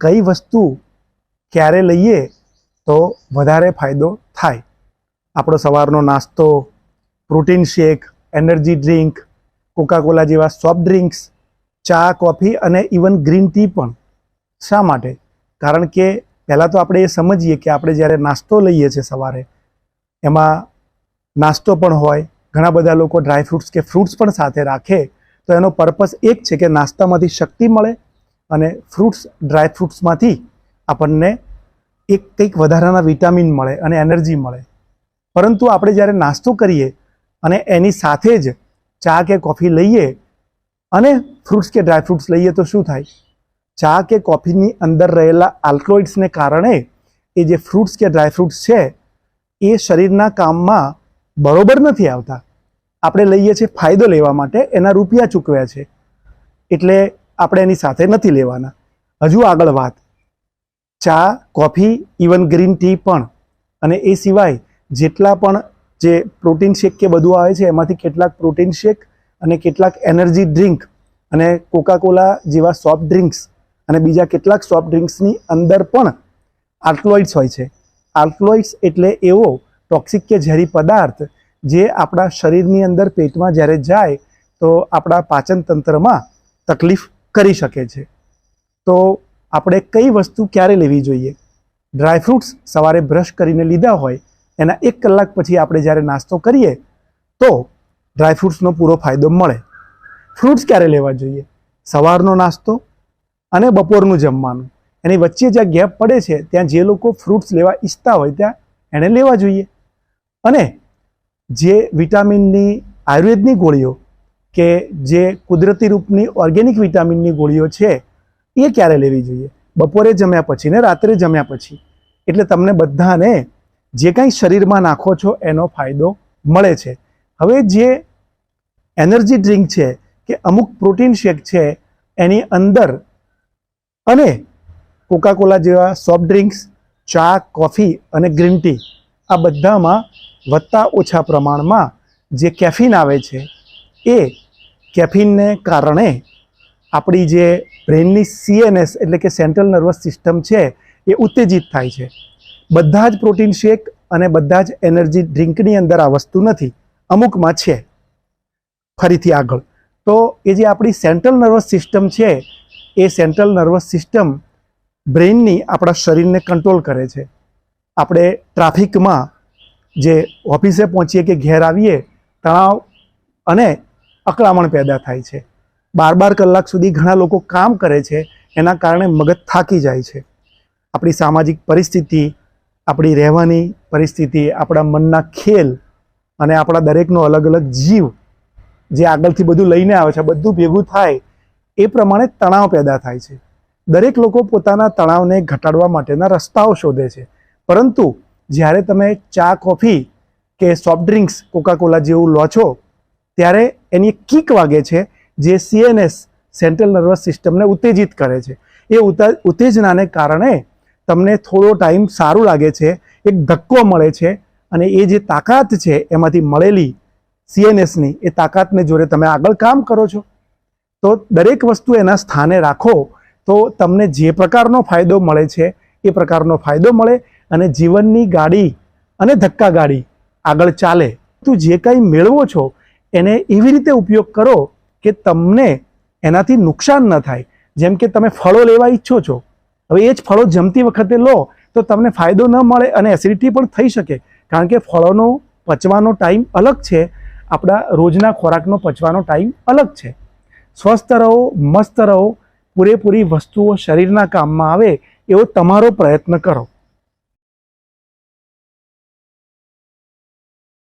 કઈ વસ્તુ ક્યારે લઈએ તો વધારે ફાયદો થાય. આપણો સવારનો નાસ્તો protein shake energy drink Coca Cola જેવા સોફ્ટ ડ્રિંક્સ ચા કોફી અને ઇવન ગ્રીન ટી પણ શા માટે? કારણ કે પહેલાં તો આપણે એ સમજીએ કે આપણે જ્યારે નાસ્તો લઈએ છીએ સવારે, એમાં નાસ્તો પણ હોય, ઘણા બધા લોકો ડ્રાય ફ્રૂટ્સ કે ફ્રૂટ્સ પણ સાથે રાખે, તો એનો પર્પસ એક છે કે નાસ્તામાંથી શક્તિ મળે અને ફ્રૂટ્સ ડ્રાય ફ્રૂટ્સમાંથી આપણને એક કંઈક વધારાના વિટામિન મળે અને એનર્જી મળે. પરંતુ આપણે જ્યારે નાસ્તો કરીએ અને એની સાથે જ ચા કે કોફી લઈએ અને ફ્રૂટ્સ કે ડ્રાય ફ્રૂટ્સ લઈએ તો શું થાય? ચા કે કોફીની અંદર રહેલા આલ્કોઇડ્સને કારણે એ જે ફ્રૂટ્સ કે ડ્રાય ફ્રૂટ્સ છે, એ શરીરના કામમાં બરોબર નથી આવતા. આપણે લઈએ છીએ ફાયદો લેવા માટે, એના રૂપિયા ચૂકવ્યા છે. એટલે આપણે એની સાથે નથી લેવાના. હજુ આગળ વાત. ચા, કોફી ઇવન ગ્રીન ટી પણ. અને એ સિવાય જેટલા પણ જે પ્રોટીન શેક કે બધું આવે છે, એમાંથી કેટલાક પ્રોટીન શેક અને કેટલાક એનર્જી ડ્રિંક અને કોકાકોલા જેવા સોફ્ટ ડ્રિંક્સ અને બીજા કેટલાક સોફ્ટ ડ્રિંક્સની અંદર પણ આલ્કલોઇડ્સ હોય છે. આલ્કલોઇડ્સ એટલે એવો ટોક્સિક કે ઝેરી પદાર્થ જે આપણા શરીરની અંદર પેટમાં જ્યારે જાય તો આપણા પાચન તંત્રમાં તકલીફ કરી શકે છે. તો આપણે કઈ વસ્તુ ક્યારે લેવી જોઈએ? ડ્રાયફ્રૂટ્સ સવારે બ્રશ કરીને લીધા હોય, એના એક કલાક પછી આપણે જ્યારે નાસ્તો કરીએ, તો ડ્રાયફ્રૂટ્સનો પૂરો ફાયદો મળે. ફ્રૂટ્સ ક્યારે લેવા જોઈએ? સવારનો નાસ્તો અને બપોરનું જમવાનું. એની વચ્ચે જ્યાં ગેપ પડે છે, ત્યાં જે લોકો ફ્રૂટ્સ લેવા ઈચ્છતા હોય, ત્યાં એણે લેવા જોઈએ. અને જે વિટામિનની આયુર્વેદની ગોળીઓ કે જે કુદરતી રૂપની ઓર્ગેનિક વિટામિનની ગોળીઓ છે, એ ક્યારે લેવી જોઈએ? બપોરે જમ્યા પછી ને રાત્રે જમ્યા પછી. એટલે તમને બધાને જે કાંઈ શરીરમાં નાખો છો, એનો ફાયદો મળે છે. હવે જે એનર્જી ડ્રિંક છે, કે અમુક પ્રોટીન શેક છે, એની અંદર અને કોકાકોલા જેવા સોફ્ટ ડ્રિંક્સ ચા કોફી અને ગ્રીન ટી આ બધામાં વધતા ઓછા પ્રમાણમાં જે કેફીન આવે છે, એ કેફીનને કારણે આપણી જે બ્રેનની સીએનએસ એટલે કે સેન્ટ્રલ નર્વસ સિસ્ટમ છે, એ ઉત્તેજિત થાય છે. બધા જ પ્રોટીન શેક અને બધા જ એનર્જી ડ્રિંકની અંદર આ વસ્તુ નથી. અમુકમાં છે. ફરીથી આગળ. તો એ જે આપણી સેન્ટ્રલ નર્વસ સિસ્ટમ છે, એ સેન્ટ્રલ નર્વસ સિસ્ટમ બ્રેઇનની આપણા શરીરને કંટ્રોલ કરે છે. આપણે ટ્રાફિકમાં જે ઓફિસે પહોંચીએ કે ઘેર આવીએ, તણાવ અને અકળામણ પેદા થાય છે. બાર બાર કલાક સુધી ઘણા લોકો કામ કરે છે, એના કારણે મગજ થાકી જાય છે. આપણી સામાજિક પરિસ્થિતિ, આપણી રહેવાની પરિસ્થિતિ, આપણા મનના ખેલ અને આપણા દરેકનો અલગ અલગ જીવ જે આગળથી બધું લઈને આવે છે, બધું ભેગું થાય, એ પ્રમાણે તણાવ પેદા થાય છે. દરેક લોકો પોતાના તણાવને ઘટાડવા માટેના રસ્તાઓ શોધે છે. પરંતુ જ્યારે તમે ચા, કોફી કે સોફ્ટ ડ્રિંક્સ, કોકાકોલા જેવું લો છો ત્યારે એની કિક વાગે છે જે સીએનએસ સેન્ટ્રલ નર્વસ સિસ્ટમને ઉત્તેજિત કરે છે. એ ઉત્તા- ઉત્તેજનાને કારણે તમને થોડો ટાઈમ સારું લાગે છે, એક ધક્કો મળે છે અને એ જે તાકાત છે એમાંથી મળેલી સીએનએસની એ તાકાતને જોડે તમે આગળ કામ કરો છો. તો દરેક વસ્તુ એના સ્થાને રાખો તો તમને જે પ્રકારનો ફાયદો મળે છે એ પ્રકારનો ફાયદો મળે અને જીવનની ગાડી અને ધક્કા ગાડી આગળ ચાલે. તું જે કંઈ મેળવો છો એને એવી રીતે ઉપયોગ કરો કે તમને એનાથી નુકસાન ન થાય. જેમ કે તમે ફળો લેવા ઈચ્છો છો. હવે એ જ ફળો જમતી વખતે લો, તો તમને ફાયદો ન મળે અને એસિડિટી પણ થઈ શકે. કારણ કે ફળોનો પચવાનો ટાઈમ અલગ છે. આપણા રોજના ખોરાકનો પચવાનો ટાઈમ અલગ છે. સ્વસ્થ રહો, મસ્ત રહો, પૂરેપૂરી વસ્તુઓ શરીરના કામમાં આવે એવો તમારો પ્રયત્ન કરો.